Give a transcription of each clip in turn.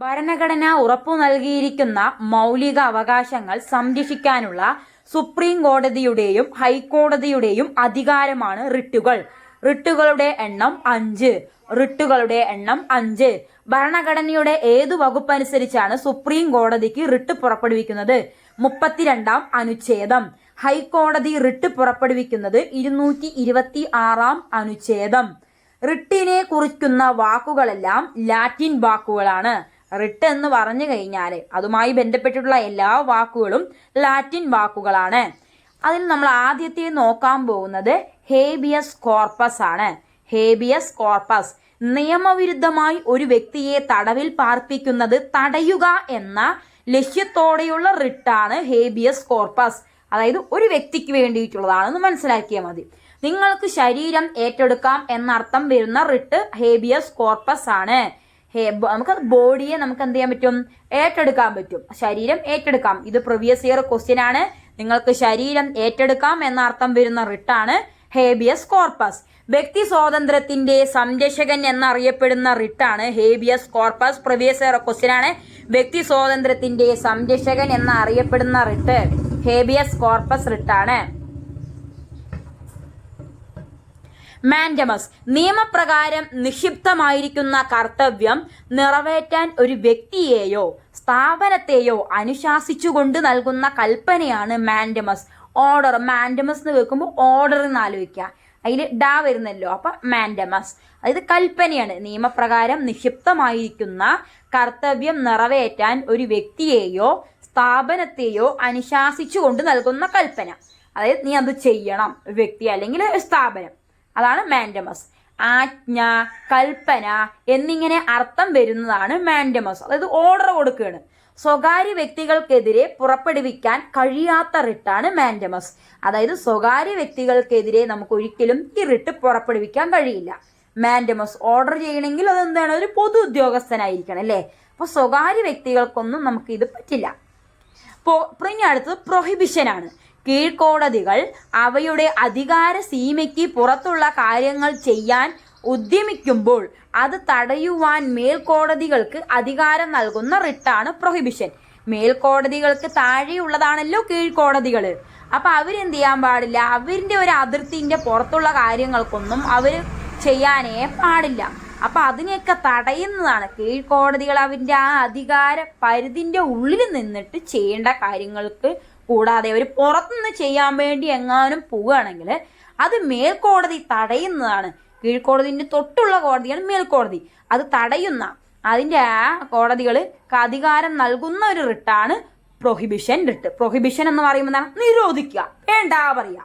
ഭരണഘടന ഉറപ്പു നൽകിയിരിക്കുന്ന മൗലിക അവകാശങ്ങൾ സംരക്ഷിക്കാനുള്ള സുപ്രീം കോടതിയുടെയും ഹൈക്കോടതിയുടെയും അധികാരമാണ് റിട്ടുകൾ. റിട്ടുകളുടെ എണ്ണം അഞ്ച്. റിട്ടുകളുടെ എണ്ണം അഞ്ച്. ഭരണഘടനയുടെ ഏതു വകുപ്പനുസരിച്ചാണ് സുപ്രീം കോടതിക്ക് റിട്ട് പുറപ്പെടുവിക്കുന്നത്? മുപ്പത്തിരണ്ടാം അനുച്ഛേദം. ഹൈക്കോടതി റിട്ട് പുറപ്പെടുവിക്കുന്നത് ഇരുന്നൂറ്റി ഇരുപത്തി ആറാം അനുച്ഛേദം. റിട്ടിനെ കുറിക്കുന്ന വാക്കുകളെല്ലാം ലാറ്റിൻ വാക്കുകളാണ്. റിട്ട് എന്ന് പറഞ്ഞു കഴിഞ്ഞാൽ അതുമായി ബന്ധപ്പെട്ടിട്ടുള്ള എല്ലാ വാക്കുകളും ലാറ്റിൻ വാക്കുകളാണ്. അതിൽ നമ്മൾ ആദ്യത്തെ നോക്കാൻ പോകുന്നത് ഹേബിയസ് കോർപ്പസ് ആണ്. ഹേബിയസ് കോർപ്പസ് നിയമവിരുദ്ധമായി ഒരു വ്യക്തിയെ തടവിൽ പാർപ്പിക്കുന്നത് തടയുക എന്ന ലക്ഷ്യത്തോടെയുള്ള റിട്ടാണ് ഹേബിയസ് കോർപ്പസ്. അതായത് ഒരു വ്യക്തിക്ക് വേണ്ടിയിട്ടുള്ളതാണെന്ന് മനസ്സിലാക്കിയാൽ മതി. നിങ്ങൾക്ക് ശരീരം ഏറ്റെടുക്കാം എന്നർത്ഥം വരുന്ന റിട്ട് ഹേബിയസ് കോർപ്പസ് ആണ്. ഹേ നമുക്ക് ബോഡിയെ നമുക്ക് എന്ത് ചെയ്യാൻ പറ്റും? ഏറ്റെടുക്കാൻ പറ്റും. ശരീരം ഏറ്റെടുക്കാം. ഇത് പ്രിവിയസ് ഇയർ ക്വസ്റ്റ്യൻ ആണ്. നിങ്ങൾക്ക് ശരീരം ഏറ്റെടുക്കാം എന്ന അർത്ഥം വരുന്ന റിട്ടാണ് ഹേബിയസ് കോർപ്പസ്. വ്യക്തി സ്വാതന്ത്ര്യത്തിന്റെ സംരക്ഷകൻ എന്നറിയപ്പെടുന്ന റിട്ടാണ് habeas corpus. Previous year question ആണ്. വ്യക്തി സ്വാതന്ത്ര്യത്തിന്റെ സംരക്ഷകൻ എന്നറിയപ്പെടുന്ന റിട്ട് ഹേബിയസ് കോർപ്പസ് റിട്ടാണ്. മാൻഡമസ് നിയമപ്രകാരം നിക്ഷിപ്തമായിരിക്കുന്ന കർത്തവ്യം നിറവേറ്റാൻ ഒരു വ്യക്തിയെയോ സ്ഥാപനത്തെയോ അനുശാസിച്ചുകൊണ്ട് നൽകുന്ന കൽപ്പനയാണ് മാൻഡമസ് ഓർഡർ മാൻഡമസ് എന്ന് വെക്കുമ്പോൾ ഓർഡർ എന്ന് ആലോചിക്കുക. അതിൽ ഡാ വരുന്നല്ലോ അപ്പൊ മാൻഡമസ് അതായത് കൽപ്പനയാണ് നിയമപ്രകാരം നിക്ഷിപ്തമായിരിക്കുന്ന കർത്തവ്യം നിറവേറ്റാൻ ഒരു വ്യക്തിയെയോ സ്ഥാപനത്തെയോ അനുശാസിച്ചുകൊണ്ട് നൽകുന്ന കൽപ്പന. അതായത് നീ അത് ചെയ്യണം വ്യക്തി അല്ലെങ്കിൽ സ്ഥാപനം. അതാണ് മാൻഡമസ്. ആജ്ഞ കൽപ്പന എന്നിങ്ങനെ അർത്ഥം വരുന്നതാണ് മാൻഡമസ്. അതായത് ഓർഡർ കൊടുക്കുകയാണ്. സ്വകാര്യ വ്യക്തികൾക്കെതിരെ പുറപ്പെടുവിക്കാൻ കഴിയാത്ത റിട്ടാണ് മാൻഡമസ്. അതായത് സ്വകാര്യ വ്യക്തികൾക്കെതിരെ നമുക്ക് ഒരിക്കലും ഈ റിട്ട് പുറപ്പെടുവിക്കാൻ കഴിയില്ല. മാൻഡമസ് ഓർഡർ ചെയ്യണമെങ്കിൽ അതെന്താണ് ഒരു പൊതു ഉദ്യോഗസ്ഥനായിരിക്കണം അല്ലേ? അപ്പോൾ സ്വകാര്യ വ്യക്തികൾക്കൊന്നും നമുക്ക് ഇത് പറ്റില്ല. ഇപ്പോൾ ഇനി അടുത്തത് പ്രൊഹിബിഷൻ ആണ്. കീഴ്ക്കോടതികൾ അവയുടെ അധികാര സീമയ്ക്ക് പുറത്തുള്ള കാര്യങ്ങൾ ചെയ്യാൻ ഉദ്യമിക്കുമ്പോൾ അത് തടയുവാൻ മേൽക്കോടതികൾക്ക് അധികാരം നൽകുന്ന റിട്ടാണ് പ്രൊഹിബിഷൻ. മേൽക്കോടതികൾക്ക് താഴെയുള്ളതാണല്ലോ കീഴ്ക്കോടതികൾ. അപ്പം അവരെന്ത് ചെയ്യാൻ പാടില്ല? അവരിന്റെ ഒരു അതിർത്തിന്റെ പുറത്തുള്ള കാര്യങ്ങൾക്കൊന്നും അവർ ചെയ്യാനേ പാടില്ല. അപ്പം അതിനെയൊക്കെ തടയുന്നതാണ് കീഴ്ക്കോടതികൾ അവന്റെ ആ അധികാര പരിധിന്റെ ഉള്ളിൽ നിന്നിട്ട് ചെയ്യേണ്ട കാര്യങ്ങൾക്ക് കൂടാതെ അവർ പുറത്തുനിന്ന് ചെയ്യാൻ വേണ്ടി എങ്ങാനും പോവുകയാണെങ്കിൽ അത് മേൽക്കോടതി തടയുന്നതാണ്. കീഴ്ക്കോടതിന്റെ തൊട്ടുള്ള കോടതിയാണ് മേൽക്കോടതി. അത് തടയുന്ന അതിന്റെ ആ കോടതികൾ അധികാരം നൽകുന്ന ഒരു റിട്ടാണ് പ്രൊഹിബിഷൻ റിട്ട്. പ്രൊഹിബിഷൻ എന്ന് പറയുമ്പോൾ എന്താണ്? നിരോധിക്കുക. വേണ്ട പറയാ.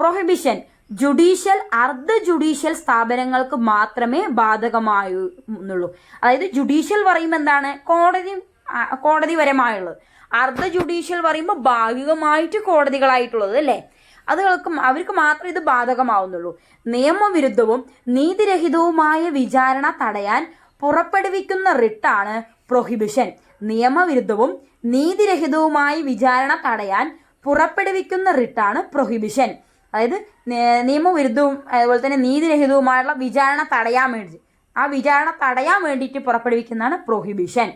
പ്രൊഹിബിഷൻ ജുഡീഷ്യൽ അർദ്ധ ജുഡീഷ്യൽ സ്ഥാപനങ്ങൾക്ക് മാത്രമേ ബാധകമായുള്ളൂ അതായത് ജുഡീഷ്യൽ പറയുമ്പോൾ എന്താണ്? കോടതി കോടതിപരമായുള്ളത്. അർദ്ധ ജുഡീഷ്യൽ പറയുമ്പോൾ ഭാഗികമായിട്ട് കോടതികളായിട്ടുള്ളത് അല്ലേ? അതുകൾക്ക് അവർക്ക് മാത്രം ഇത് ബാധകമാവുന്നുള്ളൂ. നിയമവിരുദ്ധവും നീതിരഹിതവുമായ വിചാരണ തടയാൻ പുറപ്പെടുവിക്കുന്ന റിട്ടാണ് പ്രൊഹിബിഷൻ നിയമവിരുദ്ധവും നീതിരഹിതവുമായ വിചാരണ തടയാൻ പുറപ്പെടുവിക്കുന്ന റിട്ടാണ് പ്രൊഹിബിഷൻ അതായത് നിയമവിരുദ്ധവും അതുപോലെ തന്നെ നീതിരഹിതവുമായുള്ള വിചാരണ തടയാൻ വേണ്ടി ആ വിചാരണ തടയാൻ വേണ്ടിയിട്ട് പുറപ്പെടുവിക്കുന്നതാണ് പ്രൊഹിബിഷൻ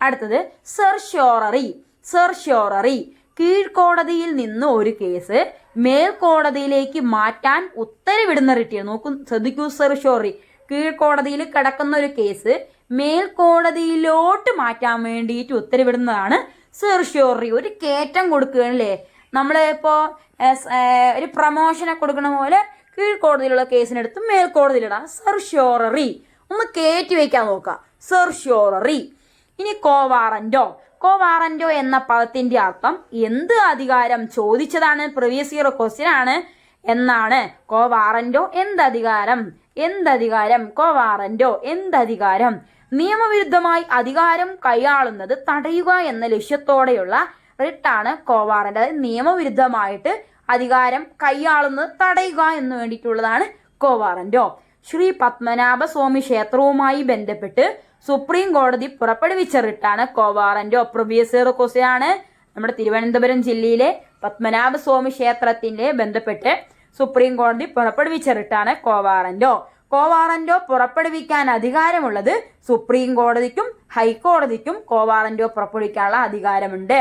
അടുത്തത് സെർഷ്യോററി സെർഷ്യോററി. കീഴ്ക്കോടതിയിൽ നിന്ന് ഒരു കേസ് മേൽക്കോടതിയിലേക്ക് മാറ്റാൻ ഉത്തരവിടുന്ന റിട്ടിയാണ് നോക്കൂ ശ്രദ്ധിക്കൂ സെർഷ്യോറി കീഴ്ക്കോടതിയിൽ കിടക്കുന്ന ഒരു കേസ് മേൽക്കോടതിയിലോട്ട് മാറ്റാൻ വേണ്ടിയിട്ട് ഉത്തരവിടുന്നതാണ് സെർഷ്യോറി ഒരു കയറ്റം കൊടുക്കുകയാണല്ലേ? നമ്മൾ ഇപ്പോൾ ഒരു പ്രമോഷനെ കൊടുക്കണ പോലെ കീഴ്ക്കോടതിയിലുള്ള കേസിനെടുത്ത് മേൽക്കോടതിയിലിടാം. സെർഷ്യോററി. ഒന്ന് കയറ്റി വയ്ക്കാൻ നോക്കുക സെർഷ്യോററി. ഇനി കോവാറന്റോ കോവാറന്റോ എന്ന പദത്തിന്റെ അർത്ഥം എന്ത് അധികാരം ചോദിച്ചതാണ്? പ്രീവിയസ് ഇയർ ക്വസ്റ്റ്യൻ ആണ്. എന്നാണ്. കോവാറന്റോ എന്തധികാരം? എന്തധികാരം? കോവാറന്റോ എന്തധികാരം? നിയമവിരുദ്ധമായി അധികാരം കൈയാളുന്നത് തടയുക എന്ന ലക്ഷ്യത്തോടെയുള്ള റിട്ടാണ് കോവാറന്റ്. അതായത് നിയമവിരുദ്ധമായിട്ട് അധികാരം കൈയാളുന്നത് തടയുക എന്ന് വേണ്ടിയിട്ടുള്ളതാണ് കോവാറന്റോ. ശ്രീ പത്മനാഭസ്വാമി ക്ഷേത്രവുമായി ബന്ധപ്പെട്ട് സുപ്രീം കോടതി പുറപ്പെടുവിച്ച റിട്ടാണ് കോവാറന്റോ ഇയർ ക്വസ്റ്റ്യൻ നമ്മുടെ തിരുവനന്തപുരം ജില്ലയിലെ പത്മനാഭ സ്വാമി ക്ഷേത്രത്തിന്റെ ബന്ധപ്പെട്ട് സുപ്രീം കോടതി പുറപ്പെടുവിച്ച റിട്ടാണ് കോവാറന്റോ. കോവാറന്റോ പുറപ്പെടുവിക്കാൻ അധികാരമുള്ളത് സുപ്രീം കോടതിക്കും ഹൈക്കോടതിക്കും കോവാറന്റോ പുറപ്പെടുവിക്കാനുള്ള അധികാരമുണ്ട്.